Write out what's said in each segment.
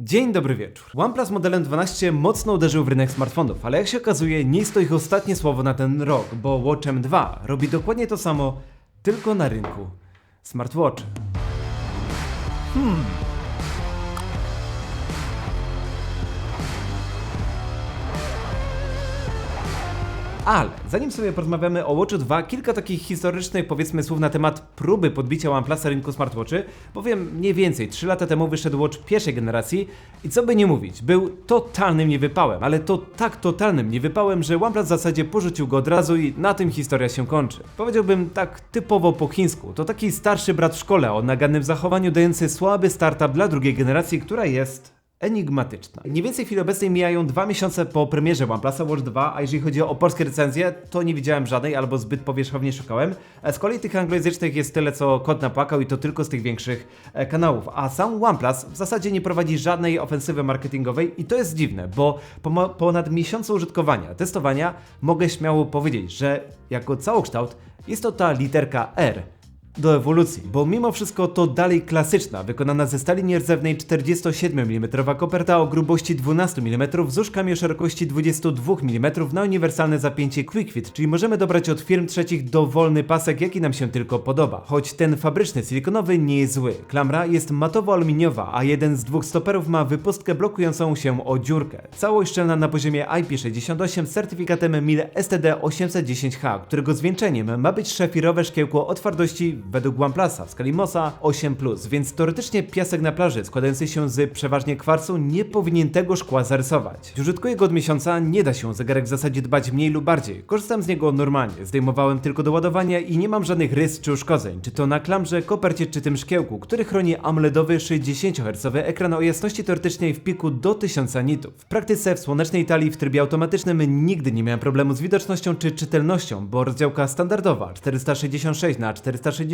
Dzień dobry wieczór. OnePlus modelem 12 mocno uderzył w rynek smartfonów, ale jak się okazuje, nie jest to ich ostatnie słowo na ten rok, bo Watch M2 robi dokładnie to samo, tylko na rynku smartwatch. Ale zanim sobie porozmawiamy o Watchu 2, kilka takich historycznych powiedzmy słów na temat próby podbicia OnePlusa rynku smartwatchy, bowiem mniej więcej 3 lata temu wyszedł Watch pierwszej generacji i co by nie mówić, był totalnym niewypałem, ale to tak totalnym niewypałem, że OnePlus w zasadzie porzucił go od razu i na tym historia się kończy. Powiedziałbym tak typowo po chińsku, to taki starszy brat w szkole o nagannym zachowaniu dający słaby startup dla drugiej generacji, która jest enigmatyczna. Mniej więcej w chwili obecnej mijają dwa miesiące po premierze OnePlusa Watch 2, a jeżeli chodzi o polskie recenzje, to nie widziałem żadnej albo zbyt powierzchownie szukałem. E, Z kolei tych anglojęzycznych jest tyle, co kot napłakał i to tylko z tych większych e, kanałów. A sam OnePlus w zasadzie nie prowadzi żadnej ofensywy marketingowej i to jest dziwne, bo po ponad miesiącu użytkowania, testowania, mogę śmiało powiedzieć, że jako całokształt jest to ta literka R do ewolucji, bo mimo wszystko to dalej klasyczna, wykonana ze stali nierdzewnej 47 mm koperta o grubości 12 mm z uszkami o szerokości 22 mm na uniwersalne zapięcie QuickFit, czyli możemy dobrać od firm trzecich dowolny pasek, jaki nam się tylko podoba. Choć ten fabryczny silikonowy nie jest zły. Klamra jest matowo-aluminiowa, a jeden z dwóch stoperów ma wypustkę blokującą się o dziurkę. Całość szczelna na poziomie IP68 z certyfikatem MIL STD810H, którego zwieńczeniem ma być szafirowe szkiełko o twardości według OnePlusa w skali MOSA 8+, więc teoretycznie piasek na plaży składający się z przeważnie kwarcu nie powinien tego szkła zarysować. Użytkuję go od miesiąca, nie da się zegarek w zasadzie dbać mniej lub bardziej. Korzystam z niego normalnie, zdejmowałem tylko do ładowania i nie mam żadnych rys czy uszkodzeń, czy to na klamrze, kopercie czy tym szkiełku, który chroni AMOLEDowy 60Hz ekran o jasności teoretycznej w piku do 1000 nitów. W praktyce w słonecznej talii w trybie automatycznym nigdy nie miałem problemu z widocznością czy czytelnością, bo rozdziałka standardowa 466 na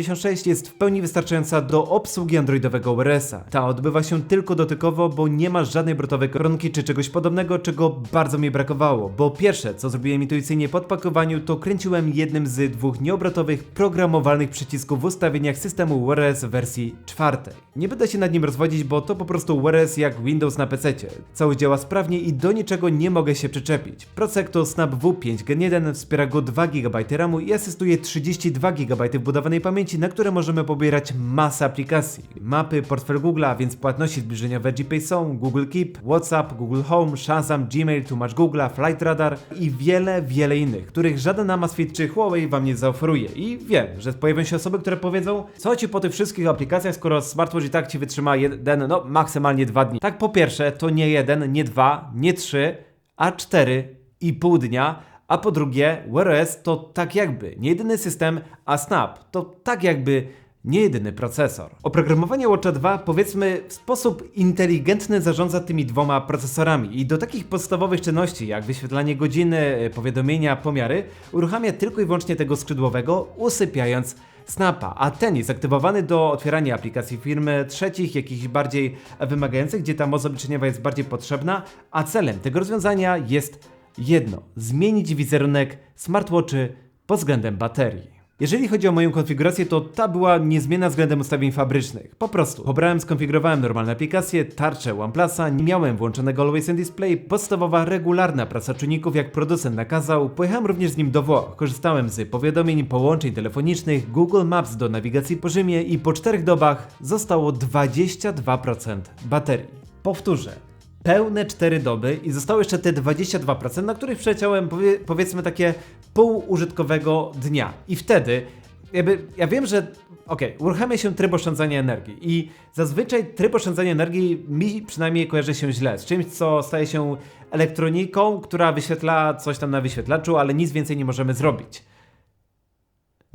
466 jest w pełni wystarczająca do obsługi androidowego OS-a. Ta odbywa się tylko dotykowo, bo nie ma żadnej brutowej koronki czy czegoś podobnego, czego bardzo mi brakowało, bo pierwsze co zrobiłem intuicyjnie po odpakowaniu to kręciłem jednym z dwóch nieobrotowych programowalnych przycisków w ustawieniach systemu Wear OS w wersji czwartej. Nie będę się nad nim rozwodzić, bo to po prostu Wear OS jak Windows na PC. Cały działa sprawnie i do niczego nie mogę się przyczepić. Procek to Snap W5 Gen 1, wspiera go 2 GB RAMu i asystuje 32 GB wbudowanej pamięci, na które możemy pobierać masę aplikacji. Mapy, portfel Google'a, więc płatności zbliżeniowe GPay są, Google Keep, WhatsApp, Google Home, Shazam, Gmail, tłumacz Google'a, Flight Radar i wiele, wiele innych, których żaden Amazfit czy Huawei Wam nie zaoferuje. I wiem, że pojawią się osoby, które powiedzą, co Ci po tych wszystkich aplikacjach, skoro smartwatch i tak Ci wytrzyma jeden, no maksymalnie dwa dni. Tak po pierwsze, to nie jeden, nie dwa, nie trzy, a cztery i pół dnia, a po drugie, Wear OS to tak jakby nie jedyny system, a Snap to tak jakby nie jedyny procesor. Oprogramowanie Watcha 2 powiedzmy w sposób inteligentny zarządza tymi dwoma procesorami i do takich podstawowych czynności jak wyświetlanie godziny, e, powiadomienia, pomiary uruchamia tylko i wyłącznie tego skrzydłowego, usypiając Snapa, a ten jest aktywowany do otwierania aplikacji firmy trzecich, jakichś bardziej wymagających, gdzie ta moc obliczeniowa jest bardziej potrzebna, a celem tego rozwiązania jest jedno: zmienić wizerunek smartwatchy pod względem baterii. Jeżeli chodzi o moją konfigurację, to ta była niezmienna względem ustawień fabrycznych. Po prostu pobrałem, skonfigurowałem normalne aplikacje, tarczę OnePlusa, nie miałem włączonego Always On Display, podstawowa regularna praca czujników jak producent nakazał, pojechałem również z nim do Włoch, korzystałem z powiadomień, połączeń telefonicznych, Google Maps do nawigacji po Rzymie i po czterech dobach zostało 22% baterii. Powtórzę, pełne 4 doby i zostało jeszcze te 22%, na których przeleciałem powie, powiedzmy takie półużytkowego dnia. I wtedy, jakby, ja wiem, że okej, uruchamia się tryb oszczędzania energii i zazwyczaj tryb oszczędzania energii mi przynajmniej kojarzy się źle, z czymś, co staje się elektroniką, która wyświetla coś tam na wyświetlaczu, ale nic więcej nie możemy zrobić.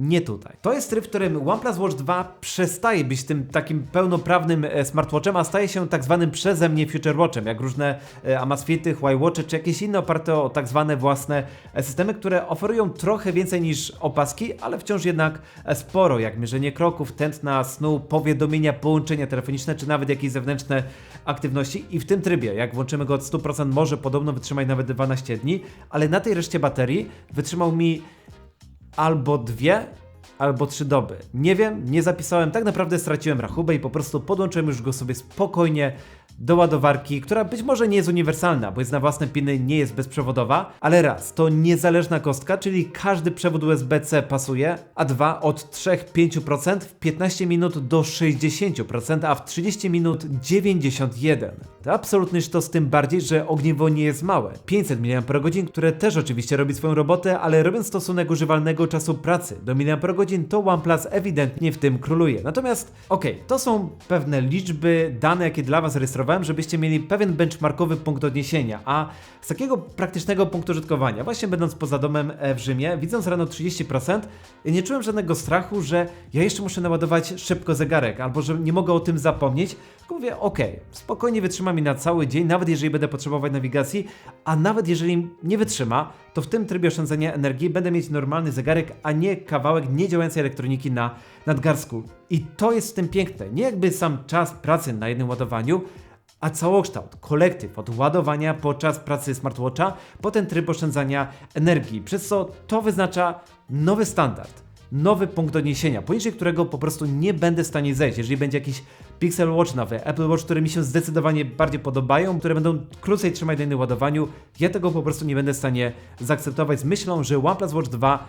Nie tutaj. To jest tryb, w którym OnePlus Watch 2 przestaje być tym takim pełnoprawnym e, smartwatchem, a staje się tak zwanym przeze mnie Future Watchem, jak różne e, Amazfity, Huawei czy jakieś inne oparte o tak zwane własne e, systemy, które oferują trochę więcej niż opaski, ale wciąż jednak sporo, jak mierzenie kroków, tętna, snu, powiadomienia, połączenia telefoniczne, czy nawet jakieś zewnętrzne aktywności. I w tym trybie, jak włączymy go od 100%, może podobno wytrzymać nawet 12 dni, ale na tej reszcie baterii wytrzymał mi albo dwie, albo trzy doby. Nie wiem, nie zapisałem, tak naprawdę straciłem rachubę i po prostu podłączyłem już go sobie spokojnie do ładowarki, która być może nie jest uniwersalna, bo jest na własne piny, nie jest bezprzewodowa, ale raz, to niezależna kostka, czyli każdy przewód USB-C pasuje, a dwa, od 3-5% w 15 minut do 60%, a w 30 minut 91%. To absolutny sztos tym bardziej, że ogniwo nie jest małe. 500 mAh, które też oczywiście robi swoją robotę, ale robiąc stosunek używalnego czasu pracy do mAh, to OnePlus ewidentnie w tym króluje. Natomiast, okej, to są pewne liczby, dane, jakie dla Was rejestrowałem, żebyście mieli pewien benchmarkowy punkt odniesienia, a z takiego praktycznego punktu użytkowania, właśnie będąc poza domem e, w Rzymie, widząc rano 30%, nie czułem żadnego strachu, że ja jeszcze muszę naładować szybko zegarek, albo że nie mogę o tym zapomnieć, tylko mówię, okej, spokojnie wytrzyma mi na cały dzień, nawet jeżeli będę potrzebować nawigacji, a nawet jeżeli nie wytrzyma, to w tym trybie oszczędzania energii będę mieć normalny zegarek, a nie kawałek niedziałającej elektroniki na nadgarstku. I to jest w tym piękne. Nie jakby sam czas pracy na jednym ładowaniu, a całokształt, kolektyw od ładowania podczas pracy smartwatcha po ten tryb oszczędzania energii, przez co to wyznacza nowy standard, nowy punkt odniesienia, poniżej którego po prostu nie będę w stanie zejść. Jeżeli będzie jakiś Pixel Watch nowy, Apple Watch, które mi się zdecydowanie bardziej podobają, które będą krócej trzymać na jednym ładowaniu, ja tego po prostu nie będę w stanie zaakceptować z myślą, że OnePlus Watch 2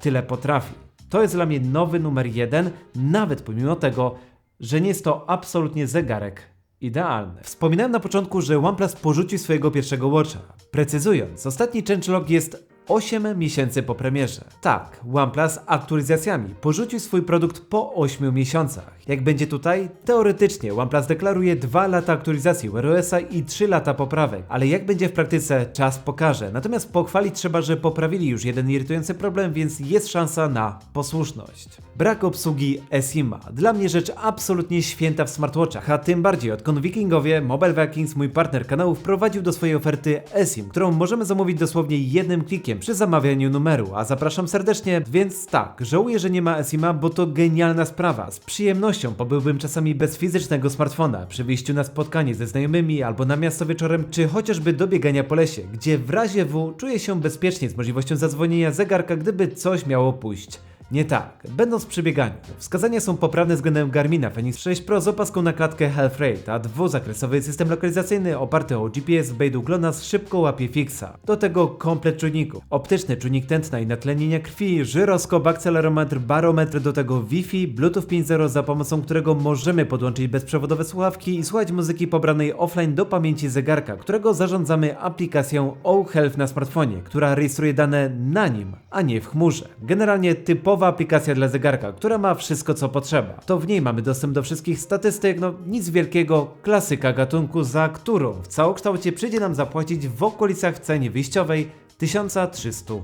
tyle potrafi. To jest dla mnie nowy numer jeden, nawet pomimo tego, że nie jest to absolutnie zegarek idealny. Wspominałem na początku, że OnePlus porzucił swojego pierwszego Watcha. Precyzując, ostatni changelog jest 8 miesięcy po premierze. Tak, OnePlus aktualizacjami porzucił swój produkt po 8 miesiącach. Jak będzie tutaj? Teoretycznie OnePlus deklaruje 2 lata aktualizacji Wear OS-a i 3 lata poprawek, ale jak będzie w praktyce, czas pokaże. Natomiast pochwalić trzeba, że poprawili już jeden irytujący problem, więc jest szansa na posłuszność. Brak obsługi eSIM-a. Dla mnie rzecz absolutnie święta w smartwatchach, a tym bardziej odkąd Wikingowie, Mobile Vikings, mój partner kanału, wprowadził do swojej oferty eSIM, którą możemy zamówić dosłownie jednym klikiem przy zamawianiu numeru, a zapraszam serdecznie, więc tak, żałuję, że nie ma eSIM-a, bo to genialna sprawa. Z przyjemnością pobyłbym czasami bez fizycznego smartfona, przy wyjściu na spotkanie ze znajomymi albo na miasto wieczorem, czy chociażby do biegania po lesie, gdzie w razie W czuję się bezpiecznie z możliwością zadzwonienia zegarka, gdyby coś miało pójść. Nie tak. Będąc przy bieganiu, wskazania są poprawne względem Garmina Fenix 6 Pro z opaską na klatkę Health Rate, a dwuzakresowy system lokalizacyjny oparty o GPS w Beidou GLONASS szybko łapie fixa. Do tego komplet czujników. Optyczny czujnik tętna i natlenienia krwi, żyroskop, akcelerometr, barometr, do tego Wi-Fi, Bluetooth 5.0 za pomocą którego możemy podłączyć bezprzewodowe słuchawki i słuchać muzyki pobranej offline do pamięci zegarka, którego zarządzamy aplikacją O-Health na smartfonie, która rejestruje dane na nim, a nie w chmurze. Generalnie typowa aplikacja dla zegarka, która ma wszystko co potrzeba. To w niej mamy dostęp do wszystkich statystyk, no nic wielkiego, klasyka gatunku, za którą w całokształcie przyjdzie nam zapłacić w okolicach ceny wyjściowej 1300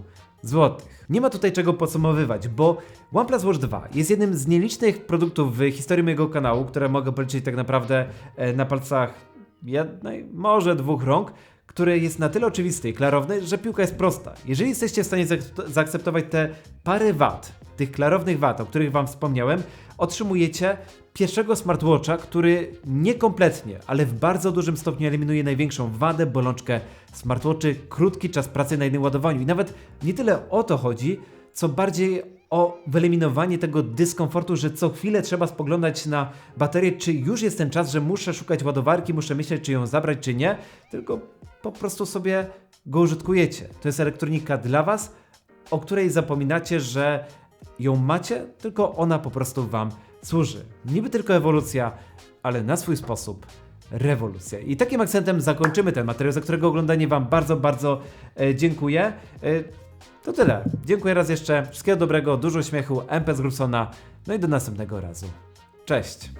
zł. Nie ma tutaj czego podsumowywać, bo OnePlus Watch 2 jest jednym z nielicznych produktów w historii mojego kanału, które mogę policzyć tak naprawdę e, na palcach jednej, może dwóch rąk, który jest na tyle oczywisty i klarowny, że piłka jest prosta. Jeżeli jesteście w stanie zaak- zaakceptować te parę wad, tych klarownych wad, o których Wam wspomniałem, otrzymujecie pierwszego smartwatcha, który niekompletnie, ale w bardzo dużym stopniu eliminuje największą wadę, bolączkę smartwatchy, krótki czas pracy na jednym ładowaniu. I nawet nie tyle o to chodzi, co bardziej o wyeliminowanie tego dyskomfortu, że co chwilę trzeba spoglądać na baterię, czy już jest ten czas, że muszę szukać ładowarki, muszę myśleć, czy ją zabrać, czy nie, tylko po prostu sobie go użytkujecie. To jest elektronika dla Was, o której zapominacie, że ją macie, tylko ona po prostu Wam służy. Niby tylko ewolucja, ale na swój sposób rewolucja. I takim akcentem zakończymy ten materiał, za którego oglądanie Wam bardzo, bardzo e, dziękuję. E, to tyle. Dziękuję raz jeszcze. Wszystkiego dobrego, dużo śmiechu, MP z Grusona. No i do następnego razu. Cześć.